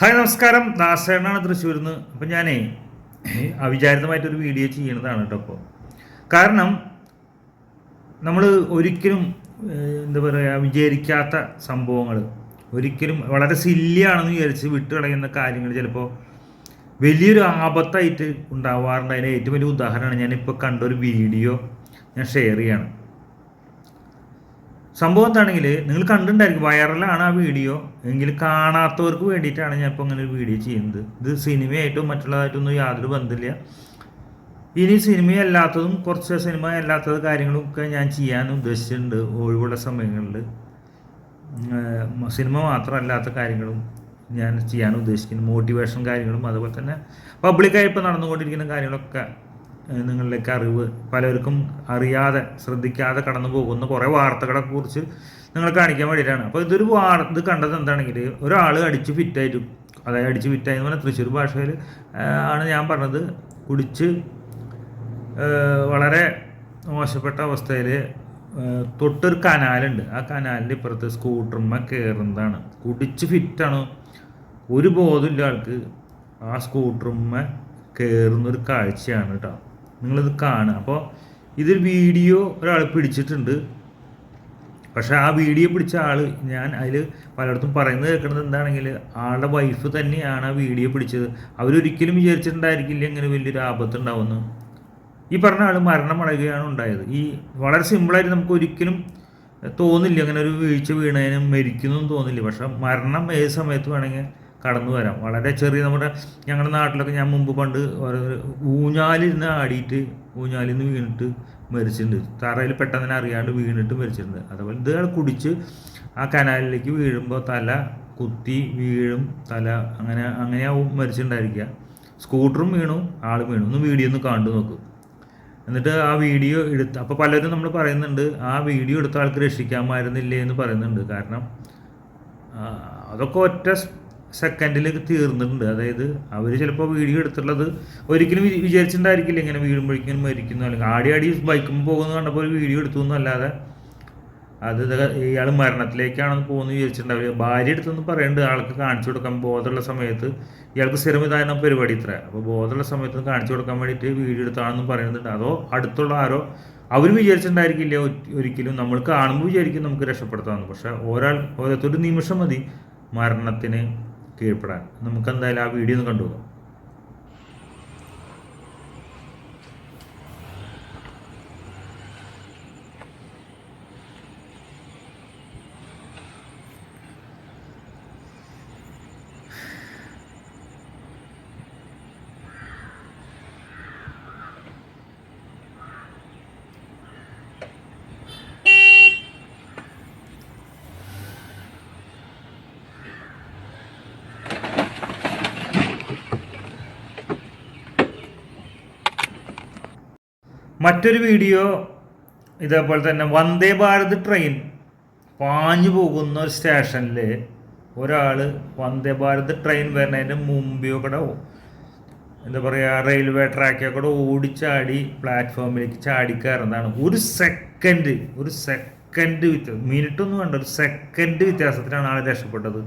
Hi നമസ്കാരം. ദാസേണാണ് തൃശ്ശൂരിൽ നിന്ന് അപ്പം ഞാനേ അവിചാരിതമായിട്ടൊരു വീഡിയോ ചെയ്യണതാണ് കേട്ടോ അപ്പോൾ കാരണം നമ്മൾ ഒരിക്കലും എന്താ പറയുക വിചാരിക്കാത്ത സംഭവങ്ങൾ ഒരിക്കലും വളരെ സില്ലിയാണെന്ന് വിചാരിച്ച് വിട്ടുകളയുന്ന കാര്യങ്ങൾ ചിലപ്പോൾ വലിയൊരു ആപത്തായിട്ട് ഉണ്ടാവാറുണ്ട്. അതിന് ഏറ്റവും വലിയ ഉദാഹരണമാണ് ഞാനിപ്പോൾ കണ്ടൊരു വീഡിയോ ഞാൻ ഷെയർ ചെയ്യാണ്. സംഭവം എന്താണെങ്കിൽ നിങ്ങൾ കണ്ടിട്ടുണ്ടായിരിക്കും വൈറലാണ് ആ വീഡിയോ എങ്കിൽ കാണാത്തവർക്ക് വേണ്ടിയിട്ടാണ് ഞാൻ ഇപ്പോൾ അങ്ങനെ ഒരു വീഡിയോ ചെയ്യുന്നത്. ഇത് സിനിമയായിട്ടും മറ്റുള്ളതായിട്ടൊന്നും യാതൊരു ബന്ധമില്ല. ഇനി സിനിമയല്ലാത്തതും കുറച്ച് സിനിമ അല്ലാത്തത് കാര്യങ്ങളും ഒക്കെ ഞാൻ ചെയ്യാൻ ഉദ്ദേശിച്ചിട്ടുണ്ട് ഒഴിവുള്ള സമയങ്ങളിൽ. സിനിമ മാത്രമല്ലാത്ത കാര്യങ്ങളും ഞാൻ ചെയ്യാൻ ഉദ്ദേശിക്കുന്നു. മോട്ടിവേഷൻ കാര്യങ്ങളും അതുപോലെ തന്നെ പബ്ലിക്കായി ഇപ്പോൾ നടന്നുകൊണ്ടിരിക്കുന്ന കാര്യങ്ങളൊക്കെ നിങ്ങളിലേക്ക് അറിവ് പലർക്കും അറിയാതെ ശ്രദ്ധിക്കാതെ കടന്നു പോകുന്ന കുറേ വാർത്തകളെ കുറിച്ച് നിങ്ങൾ കാണിക്കാൻ വേണ്ടിയിട്ടാണ്. അപ്പോൾ ഇതൊരു വാർ ഇത് കണ്ടത് എന്താണെങ്കിൽ ഒരാൾ അടിച്ച് ഫിറ്റായിട്ട് അതായത് അടിച്ച് ഫിറ്റായി എന്ന് പറഞ്ഞാൽ തൃശ്ശൂർ ഭാഷയിൽ ആണ് ഞാൻ പറഞ്ഞത് കുടിച്ച് വളരെ മോശപ്പെട്ട അവസ്ഥയിൽ തൊട്ടൊരു കനാലുണ്ട്. ആ കനാലിന്റെ ഇപ്പുറത്ത് സ്കൂട്ടർമ്മ കയറുന്നതാണ് കുടിച്ച് ഫിറ്റാണ് ഒരു ബോധമില്ല ആൾക്ക്. ആ സ്കൂട്ടർമ്മ കയറുന്നൊരു കാഴ്ചയാണ് കേട്ടോ നിങ്ങളിത് കാണുക. അപ്പോൾ ഇതൊരു വീഡിയോ ഒരാൾ പിടിച്ചിട്ടുണ്ട്. പക്ഷേ ആ വീഡിയോ പിടിച്ച ആൾ ഞാൻ അതിൽ പലയിടത്തും പറയുന്നത് കേൾക്കുന്നത് എന്താണെങ്കിൽ ആളുടെ വൈഫ് തന്നെയാണ് ആ വീഡിയോ പിടിച്ചത്. അവരൊരിക്കലും വിചാരിച്ചിട്ടുണ്ടായിരിക്കില്ല ഇങ്ങനെ വലിയൊരു ആപത്ത് ഉണ്ടാവുമെന്ന്. ഈ പറഞ്ഞ ആൾ മരണമടയുകയാണ് ഉണ്ടായത്. ഈ വളരെ സിമ്പിളായിട്ട് നമുക്ക് ഒരിക്കലും തോന്നില്ല അങ്ങനെ ഒരു വീഴ്ച വീണതിനും മരിക്കുന്നു തോന്നില്ല. പക്ഷെ മരണം ഏത് സമയത്ത് വേണമെങ്കിൽ കടന്നു വരാം. വളരെ ചെറിയ നമ്മുടെ ഞങ്ങളുടെ നാട്ടിലൊക്കെ ഞാൻ മുമ്പ് പണ്ട് ഊഞ്ഞാലിരുന്ന് ആടിയിട്ട് ഊഞ്ഞാലിൽ നിന്ന് വീണിട്ട് മരിച്ചിട്ടുണ്ട്. തറയിൽ പെട്ടെന്ന് അറിയാണ്ട് വീണിട്ട് മരിച്ചിട്ടുണ്ട്. അതുപോലെ ഇത് കുടിച്ച് ആ കനാലിലേക്ക് വീഴുമ്പോൾ തല കുത്തി വീഴും. തല അങ്ങനെ അങ്ങനെയാവും മരിച്ചിട്ടുണ്ടായിരിക്കുക സ്കൂട്ടറും വീണു ആൾ വീണു. ഒന്ന് വീഡിയോ ഒന്ന് കണ്ടു നോക്കും. എന്നിട്ട് ആ വീഡിയോ എടുത്ത് അപ്പോൾ പലരും നമ്മൾ പറയുന്നുണ്ട് ആ വീഡിയോ എടുത്ത ആൾക്ക് രക്ഷിക്കാമായിരുന്നില്ലേ എന്ന് പറയുന്നുണ്ട്. കാരണം അതൊക്കെ ഒറ്റ സെക്കൻഡിൽ തീർന്നിട്ടുണ്ട്. അതായത് അവർ ചിലപ്പോൾ വീഡിയോ എടുത്തിട്ടുള്ളത് ഒരിക്കലും വിചാരിച്ചിട്ടുണ്ടായിരിക്കില്ല ഇങ്ങനെ വീഴുമ്പോഴേക്കും മരിക്കുന്നു. അല്ലെങ്കിൽ ആടി ആടി ബൈക്കുമ്പോൾ പോകുന്നത് കണ്ടപ്പോൾ ഒരു വീഡിയോ എടുത്തു എന്നല്ലാതെ അത് ഇയാൾ മരണത്തിലേക്കാണെന്ന് പോകുന്നു വിചാരിച്ചിട്ടുണ്ടാവില്ല. ഭാര്യ എടുത്തെന്ന് പറയുന്നുണ്ട് ആൾക്ക് കാണിച്ചു കൊടുക്കാൻ ബോധമുള്ള സമയത്ത് ഇയാൾക്ക് സ്ഥിരം ഇതായിരുന്ന പരിപാടി ഇത്ര. അപ്പോൾ ബോധമുള്ള സമയത്ത് കാണിച്ചു കൊടുക്കാൻ വേണ്ടിയിട്ട് വീഡിയോ എടുത്താണെന്ന് പറയുന്നുണ്ട്. അതോ അടുത്തുള്ള ആരോ അവർ വിചാരിച്ചിട്ടുണ്ടായിരിക്കില്ല ഒരിക്കലും. നമ്മൾ കാണുമ്പോൾ വിചാരിക്കും നമുക്ക് രക്ഷപ്പെടുത്താമെന്ന്. പക്ഷേ ഒരാൾ ഓരോരുത്തരുടെ നിമിഷം മതി മരണത്തിന് കീഴ്പ്പെടാൻ. നമുക്ക് എന്തായാലും ആ വീഡിയോ ഒന്ന് കണ്ടുപോകാം മറ്റൊരു വീഡിയോ ഇതേപോലെ തന്നെ വന്ദേ ഭാരത് ട്രെയിൻ പാഞ്ഞു പോകുന്ന ഒരു സ്റ്റേഷനിൽ ഒരാൾ വന്ദേ ഭാരത് ട്രെയിൻ വരുന്നതിന്റെ മുമ്പേ കൂടെ എന്താ പറയുക റെയിൽവേ ട്രാക്കിൽ കൂടെ ഓടിച്ചാടി പ്ലാറ്റ്ഫോമിലേക്ക് ചാടി കയറുന്നതാണ്. ഒരു സെക്കൻഡ് ഒരു സെക്കൻഡ് വ്യത്യാസം മിനിറ്റ് ഒന്നും വേണ്ട ഒരു സെക്കൻഡ് വ്യത്യാസത്തിനാണ് ആളെ രക്ഷപ്പെട്ടത്.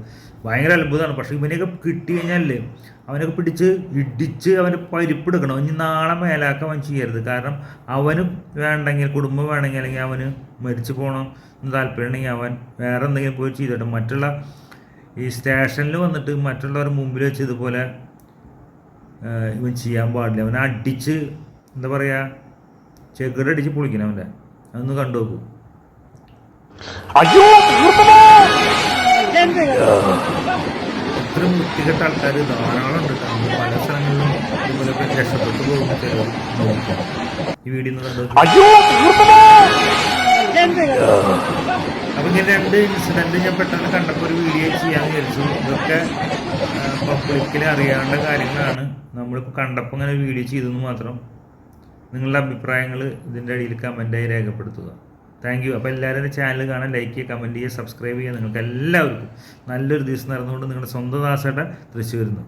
ഭയങ്കര അത്ഭുതമാണ്. പക്ഷെ ഇവനെയൊക്കെ കിട്ടി കഴിഞ്ഞാലേ അവനൊക്കെ പിടിച്ച് ഇടിച്ച് അവന് പരിപ്പെടുക്കണം ഇനി നാളെ മേലാക്കാൻ അവൻ ചെയ്യരുത്. കാരണം അവന് വേണ്ടെങ്കിൽ കുടുംബം വേണമെങ്കിൽ അല്ലെങ്കിൽ അവന് മരിച്ചു പോകണം എന്ന് താല്പര്യമുണ്ടെങ്കിൽ അവൻ വേറെ എന്തെങ്കിലും പോയി ചെയ്തിട്ട്. മറ്റുള്ള ഈ സ്റ്റേഷനിൽ വന്നിട്ട് മറ്റുള്ളവരുടെ മുമ്പിൽ വെച്ച് ഇതുപോലെ ഇവൻ ചെയ്യാൻ പാടില്ല. അവനെ അടിച്ച് എന്താ പറയുക ചെകിടടിച്ച് പൊളിക്കണം അവന്റെ. അതൊന്ന് കണ്ടു നോക്കൂ. അയ്യോ തീർത്തമോ ഇത്രയും വൃത്തികെട്ട ആൾക്കാർ ധാരാളം ഉണ്ട് പല സ്ഥലങ്ങളിലും ഇതുപോലെ രക്ഷപ്പെട്ടു പോകുന്ന ഈ വീഡിയോ അപ്പൊ ഇങ്ങനെ രണ്ട് ഇൻസിഡന്റ് ഞാൻ പെട്ടെന്ന് കണ്ടപ്പോൾ ഒരു വീഡിയോ ചെയ്യാൻ വിചാരിച്ചു. ഇതൊക്കെ പബ്ലിക്കിൽ അറിയാണ്ട കാര്യങ്ങളാണ്. നമ്മളിപ്പോൾ കണ്ടപ്പോൾ ഇങ്ങനെ വീഡിയോ ചെയ്തെന്ന് മാത്രം നിങ്ങളുടെ അഭിപ്രായങ്ങൾ ഇതിന്റെ അടിയിൽ കമന്റായി രേഖപ്പെടുത്തുക. താങ്ക് യു അപ്പോൾ എല്ലാവരും എന്റെ ചാനൽ കാണാൻ ലൈക്ക് ചെയ്യുക കമന്റ് ചെയ്യുക സബ്സ്ക്രൈബ് ചെയ്യുക. നിങ്ങൾക്ക് എല്ലാവർക്കും നല്ലൊരു ദിവസം നടന്നുകൊണ്ട് നിങ്ങളുടെ സ്വന്തം ദാസേട്ട തൃശ്ശൂരിൽ നിന്ന്.